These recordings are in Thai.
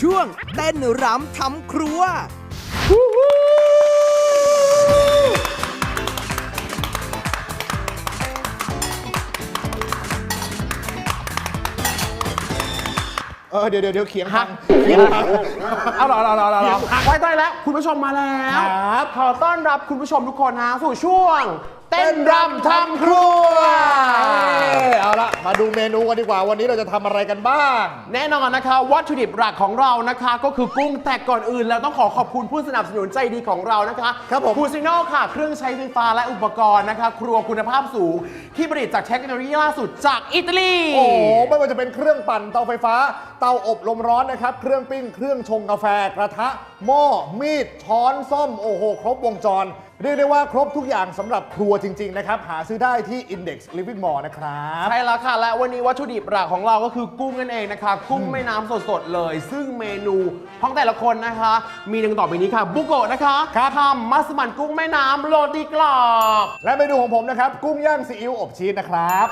ช่วงเต้นรำทำครัว เออเดี๋ยวเดี๋ยวเดี๋ยวเขียงพัฮะงเขียงพัง เอาเหรอเหรอเหรอเหรอเหรอไว้ได้แล้ว คุณผู้ชมมาแล้ว ครับ ขอต้อนรับคุณผู้ชมทุกคนนะสู่ช่วงเต้นรำทำครัวเอ้ยเอาละมาดูเมนูกันดีกว่าวันนี้เราจะทำอะไรกันบ้าง แน่นอนนะคะ วัตถุดิบหลักของเรานะคะ ก็คือกุ้งแต่ก่อนอื่นเราต้องขอขอบคุณผู้สนับสนุนใจดีของเรานะคะครับผมคูซิโนค่ะ เครื่องใช้ไฟฟ้าและอุปกรณ์นะคะ ครัวคุณภาพสูง ที่ผลิตจากเทคโนโลยีล่าสุดจากอิตาลีโอ้โหไม่ว่าจะเป็นเครื่องปั่นเตาไฟฟ้า เตาอบลมร้อนนะครับเครื่องปิ้งเครื่องชงกาแฟกระทะหม้อมีดช้อนส้อมโอ้โหครบวงจร เรียกได้ว่าครบทุกอย่างสำหรับครัวจริง ๆ นะครับ หาซื้อได้ที่ Index Living Mall นะครับ ใช่แล้วค่ะ และวันนี้วัตถุดิบหลักของเราก็คือกุ้งนั่นเองนะคะ กุ้งแม่น้ำสดๆเลย ซึ่งเมนูของแต่ละคนนะคะ มีดังต่อไปนี้ค่ะ บุโกะนะคะครับทำมัสมั่นกุ้งแม่น้ำโรตีกรอบ และเมนูของผมนะครับ กุ้งย่างซีอิ๊วอบชีสนะครับ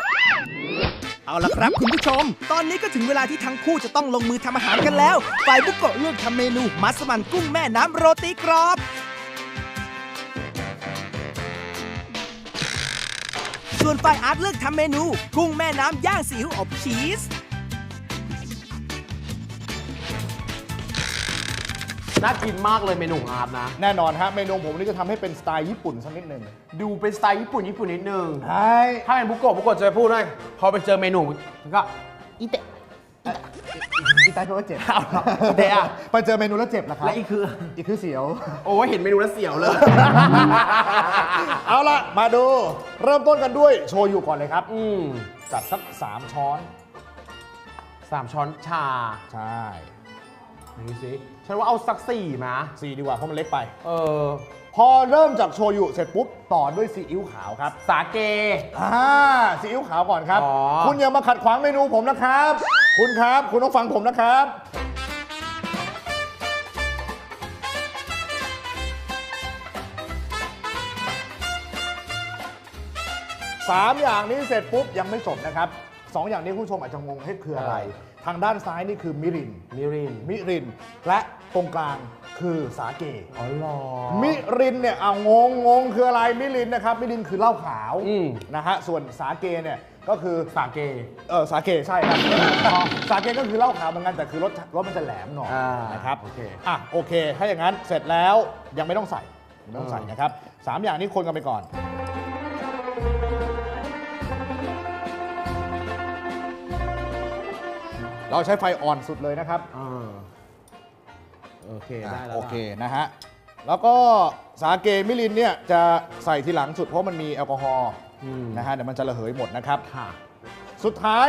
เอาละครับคุณผู้ชม ตอนนี้ก็ถึงเวลาที่ทั้งคู่จะต้องลงมือทำอาหารกันแล้ว ฝ่ายบุกโกะเลือกทำเมนูมัสมั่นกุ้งแม่น้ำโรตีกรอบ ส่วนฝ่ายอาร์ตเลือกทำเมนูกุ้งแม่น้ำย่างซีอิ๊วอบชีส น่ากินมากเลยเมนูของอาร์ตนะ แน่นอนฮะเมนูผมวันนี้จะทำให้เป็นสไตล์ญี่ปุ่นสักนิดหนึ่งดูเป็นสไตล์ญี่ปุ่นญี่ปุ่นนิดนึง ใช่ถ้าเป็นบุโกะบุโกะจะพูดด้วยพอไปเจอเมนูมันก็อีเตะ อีตายเพราะว่าเจ็บเอาเหรออีเตะอะ ไปเจอเมนูแล้วเจ็บนะครับและอีกคือ อีกคือเสียว โอ้ยเห็นเมนูแล้วเสียวเลย เอาละมาดู เริ่มต้นกันด้วยโชยุก่อนเลยครับ อืมจัดสัก3ช้อน สามช้อนชาใช่ดูสิฉันว่าเอาสักสี่มาสี่ดีกว่าเพราะมันเล็กไป เออ พอเริ่มจากโชยุเสร็จปุ๊บต่อด้วยซีอิ๊วขาวครับสาเก อ่าซีอิ๊วขาวก่อนครับ อ๋อ คุณอย่ามาขัดขวางเมนูผมนะครับ คุณครับ คุณต้องฟังผมนะครับ สามอย่างนี้เสร็จปุ๊บ ยังไม่จบนะครับสองอย่างนี้คุณผู้ชมอาจจะงงให้คืออะไร ทางด้านซ้ายนี่คือมิริน มิริน มิริน และตรงกลาง คือสาเกอ๋อเหรอมิรินเนี่ยเอางงงงคืออะไรมิรินนะครับมิรินคือเหล้าขาวอืม นะฮะส่วนสาเกเนี่ยก็คือสาเก เออสาเกใช่ครับ สาเกก็คือเหล้าขาวเหมือนกันแต่คือรสรสมันจะแหลมหน่อยอ่านะครับโอเคอะโอเคถ้าอย่างนั้นเสร็จแล้วยังไม่ต้องใส่ยังไม่ต้องใส่นะครับสามอย่างนี้คนกันไปก่อน เราใช้ไฟอ่อนสุดเลยนะครับ อ่า โอเค ได้แล้วโอเคนะฮะ แล้วก็สาเกมิลินเนี่ยจะใส่ทีหลังสุดเพราะมันมีแอลกอฮอล์อืมนะฮะเดี๋ยวมันจะระเหยหมดนะครับค่ะสุดท้าย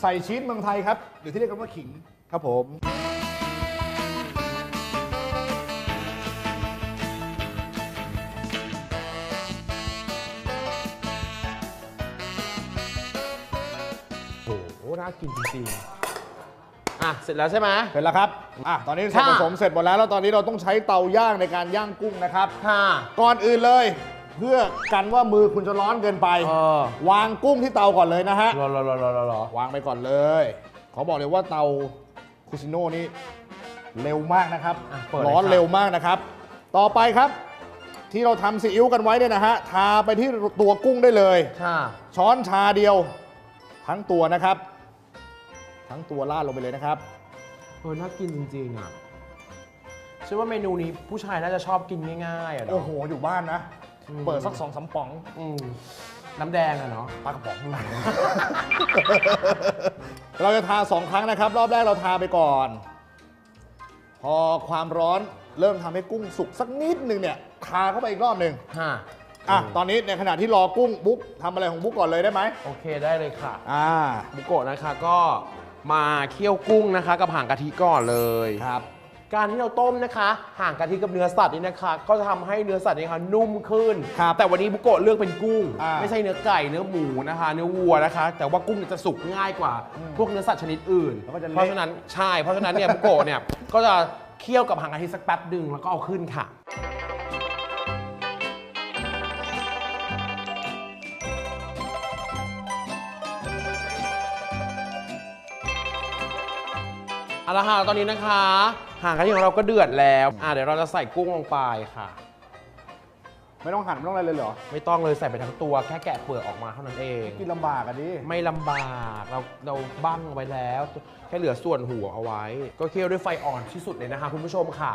ใส่ชีสเมืองไทยครับ หรือที่เรียกกันว่าขิงครับผมโอ้โหน่ากินจริงๆ อะเสร็จแล้วใช่ไหม เสร็จแล้วครับ อะ ตอนนี้ส่วนผค่ะสมเสร็จหมดแล้ว แล้วตอนนี้เราต้องใช้เตาย่างในการย่างกุ้งนะครับ ค่ะ ก่อนอื่นเลย เพื่อกันว่ามือคุณจะร้อนเกินไป เออ วางกุ้งที่เตาก่อนเลยนะฮะ รอรอรอรอรอรอวางไปก่อนเลย ขอบอกเลยว่าเตาคุซิโน่นี่เร็วมากนะครับ อะเปิดเลยร้อนครับเร็วมากนะครับ ต่อไปครับ ที่เราทำซีอิ๊วกันไว้เนี่ยนะฮะ ทาไปที่ตัวกุ้งได้เลย ค่ะ ช้อนชาเดียว ทั้งตัวนะครับ ทั้งตัวราดลงไปเลยนะครับเออน่ากินจริงๆอะเชื่อว่าเมนูนี้ผู้ชายน่าจะชอบกินง่ายๆอะเนาะโอ้โหอยู่บ้านนะอืมเปิดสักสองสามป๋องอืมน้ำแดงอะเนาะปลากระป๋องนู่นเราจะทาสองครั้งนะครับ รอบแรกเราทาไปก่อน พอความร้อนเริ่มทำให้กุ้งสุกสักนิดหนึ่งเนี่ยทาเข้าไปอีกรอบหนึ่งฮะอะตอนนี้ในขณะที่รอกุ้งบุ๊กทำอะไรของบุ๊กก่อนเลยได้ไหมโอเคได้เลยค่ะ อ่า บุโกะนะคะก็ มาเคี่ยวกุ้งนะคะ กับห่างกะทิก่อนเลยครับ การที่เราต้มนะคะห่างกะทิกับเนื้อสัตว์นี่นะคะ ก็จะทำให้เนื้อสัตว์นี่ค่ะนุ่มขึ้น ครับแต่วันนี้บุโกะเลือกเป็นกุ้ง อ่าไม่ใช่เนื้อไก่เนื้อหมูนะคะ เนื้อวัวนะคะ แต่ว่ากุ้งเนี่ยจะสุกง่ายกว่าอืมพวกเนื้อสัตว์ชนิดอื่น แล้วก็จะเละ เพราะฉะนั้นใช่เพราะฉะนั้นเนี่ยบุโกะเนี่ยก็จะเคี่ยวกับห่างกะทิสักแป๊บหนึ่งแล้วก็เอาขึ้นค่ะ เอาละค่ะตอนนี้นะคะหางกะทิของเราก็เดือดแล้วอะเดี๋ยวเราจะใส่กุ้งลงไปค่ะ ไม่ต้องหั่นไม่ต้องอะไรเลยเหรอ ไม่ต้องเลยใส่ไปทั้งตัวแค่แกะเปลือกออกมาเท่านั้นเอง กินลำบากอะดิ ไม่ลำบากเราเราบั้งไว้แล้ว แค่เหลือส่วนหัวเอาไว้ ก็เคี่ยวด้วยไฟอ่อนที่สุดเลยนะคะคุณผู้ชมค่ะ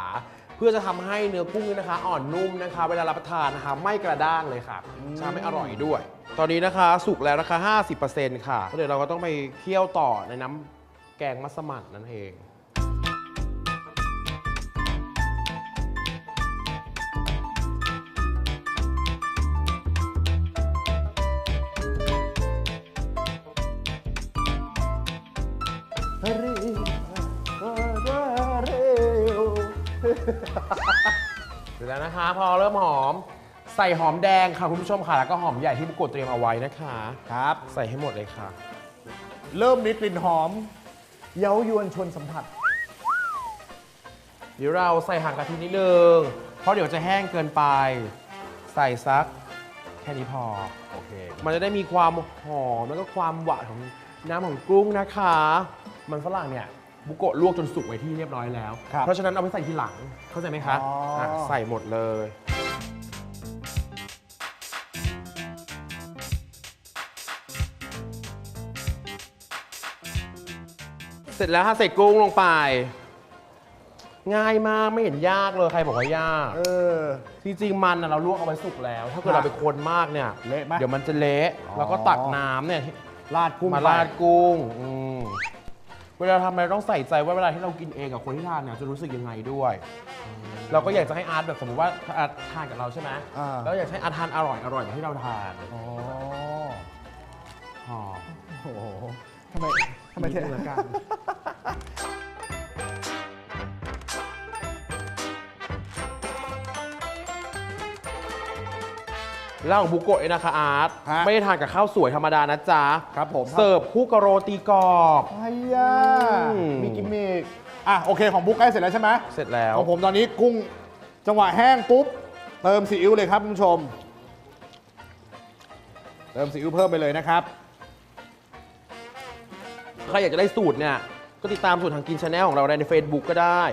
เพื่อจะทำให้เนื้อกุ้งนี่นะคะ อ่อนนุ่มนะคะ เวลารับประทานนะคะไม่กระด้างเลยค่ะชาไม่อร่อยด้วย ตอนนี้นะคะสุกแล้วนะคะ 50%ค่ะเดี๋ยวเราก็ต้องไปเคี่ยวต่อในน้ำ แกงมัสมั่นนั่นเอง เสร็จแล้วนะคะ พอเริ่มหอม ใส่หอมแดงค่ะคุณผู้ชมค่ะ แล้วก็หอมใหญ่ที่บุกโกเตรียมเอาไว้นะคะ ครับ ใส่ให้หมดเลยค่ะ เริ่มมีกลิ่นหอม เย้ายวนชวนสัมผัส เดี๋ยวเราใส่หางกะทินิดนึง เพราะเดี๋ยวจะแห้งเกินไป ใส่ซัก แค่นี้พอ โอเค มันจะได้มีความหอมแล้วก็ความหวานของน้ำของกุ้งนะคะ มันฝรั่งเนี่ยบุโกะลวกจนสุกไว้ที่เรียบร้อยแล้ว ครับเพราะฉะนั้นเอาไปใส่ทีหลัง เข้าใจไหมคะอ๋ออะใส่หมดเลย เสร็จแล้วค่ะใส่กุ้งลงไป ง่ายมากไม่เห็นยากเลยใครบอกว่ายาก เออ จริงๆมันน่ะเราลวกเอาไว้สุกแล้ว ถ้าเกิดครับเราไปคนมากเนี่ยเละไหม เดี๋ยวมันจะเละอ๋อแล้วก็ตักน้ำเนี่ย ราดกุ้งมาไปราดกุ้งอืมเวลาทำอะไรต้องใส่ใจว่าเวลาที่เรากินเองกับคนที่ทานเนี่ยจะรู้สึกยังไงด้วย เราก็อยากจะให้อาร์ตแบบสมมติว่าถ้าอาร์ตทานกับเราใช่ไหมอ่า แล้วอยากให้อาร์ตทานอร่อยอร่อยแบบที่เราทานอ๋อหอม โอ้โหทำไมทำไมเทนิดนึงละกัน แล้วของบุโกะเองนะคะอาร์ตฮะ ไม่ได้ทานกับข้าวสวยธรรมดานะจ๊ะครับผมเสิร์ฟคู่กับโรตีกรอบ ไอ้ยาอืม มีกิมมิกอะโอเคของบุ๊กใกล้เสร็จแล้วใช่ไหมเสร็จแล้ว ของผมตอนนี้กุ้งจังหวะแห้งปุ๊บ เติมซีอิ๊วเลยครับคุณผู้ชม เติมซีอิ๊วเพิ่มไปเลยนะครับ ใครอยากจะได้สูตรเนี่ย ก็ติดตามสูตรทางกินชาแนลของเราได้ใน Facebook ก็ได้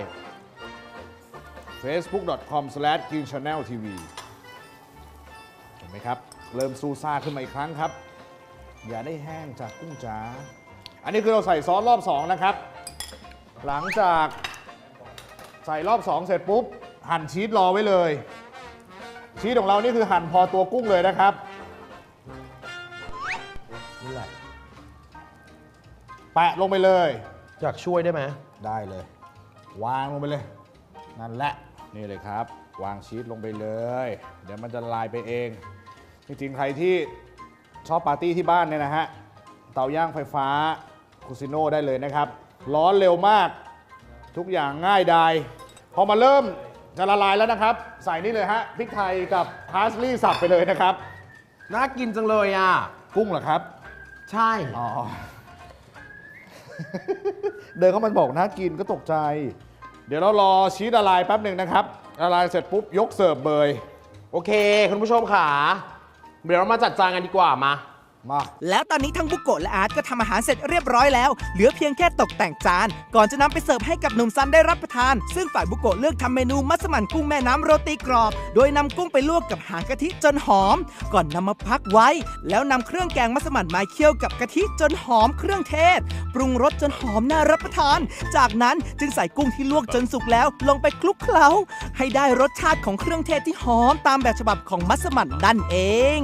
facebook.com/greenchanneltv เห็น ไหมครับ เริ่มซูซ่าขึ้นมาอีกครั้งครับ อย่าได้แห้งจากกุ้งจ๋าอันนี้คือเราใส่ซอสรอบ2นะครับ หลังจากใส่รอบ 2 เสร็จปุ๊บ หั่นชีสรอไว้เลย ชีสของเรานี่คือหั่นพอตัวกุ้งเลยนะครับนี่แหละแปะลงไปเลย อยากช่วยได้ไหมได้เลย วางลงไปเลย นั่นแหละ นี่เลยครับ วางชีสลงไปเลย เดี๋ยวมันจะละลายไปเอง จริงๆ ใครที่ชอบปาร์ตี้ที่บ้านเนี่ยนะฮะ เตาย่างไฟฟ้าคูซิโน่ได้เลยนะครับ ร้อนเร็วมาก ทุกอย่างง่ายดาย พอมาเริ่มจะละลายแล้วนะครับ ใส่นี่เลยฮะพริกไทยกับพาสลีย์สับไปเลยนะครับ น่ากินจังเลยอะ กุ้งเหรอครับ ใช่ อ๋อ เดินเข้ามาบอกน่ากินก็ตกใจ เดี๋ยวเรารอชีสละลายแป๊บหนึ่งนะครับละลายเสร็จปุ๊บยกเสิร์ฟเบย โอเค คุณผู้ชมค่ะ เดี๋ยวเรามาจัดจานกันดีกว่ามา มา แล้วตอนนี้ทั้งบุโกะและอาร์ตก็ทำอาหารเสร็จเรียบร้อยแล้ว เหลือเพียงแค่ตกแต่งจาน ก่อนจะนำไปเสิร์ฟให้กับหนุ่มซันได้รับประทาน ซึ่งฝ่ายบุโกะเลือกทำเมนูมัสมั่นกุ้งแม่น้ำโรตีกรอบ โดยนำกุ้งไปลวกกับหางกะทิจนหอม ก่อนนำมาพักไว้ แล้วนำเครื่องแกงมัสมั่นมาเคี่ยวกับกะทิจนหอมเครื่องเทศ ปรุงรสจนหอมน่ารับประทาน จากนั้นจึงใส่กุ้งที่ลวกจนสุกแล้วลงไปคลุกเคล้า ให้ได้รสชาติของเครื่องเทศที่หอมตามแบบฉบับของมัสมั่นนั่นเอง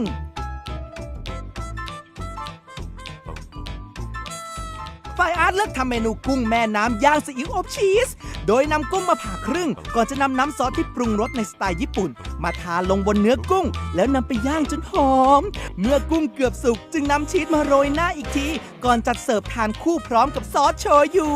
ฝ่ายอาร์ตเลือกทำเมนูกุ้งแม่น้ำย่างซีอิ๊วอบชีส โดยนำกุ้งมาผ่าครึ่ง ก่อนจะนำน้ำซอสที่ปรุงรสในสไตล์ญี่ปุ่น มาทาลงบนเนื้อกุ้ง แล้วนำไปย่างจนหอม เมื่อกุ้งเกือบสุกจึงนำชีสมาโรยหน้าอีกที ก่อนจัดเสิร์ฟทานคู่พร้อมกับซอสโชยุ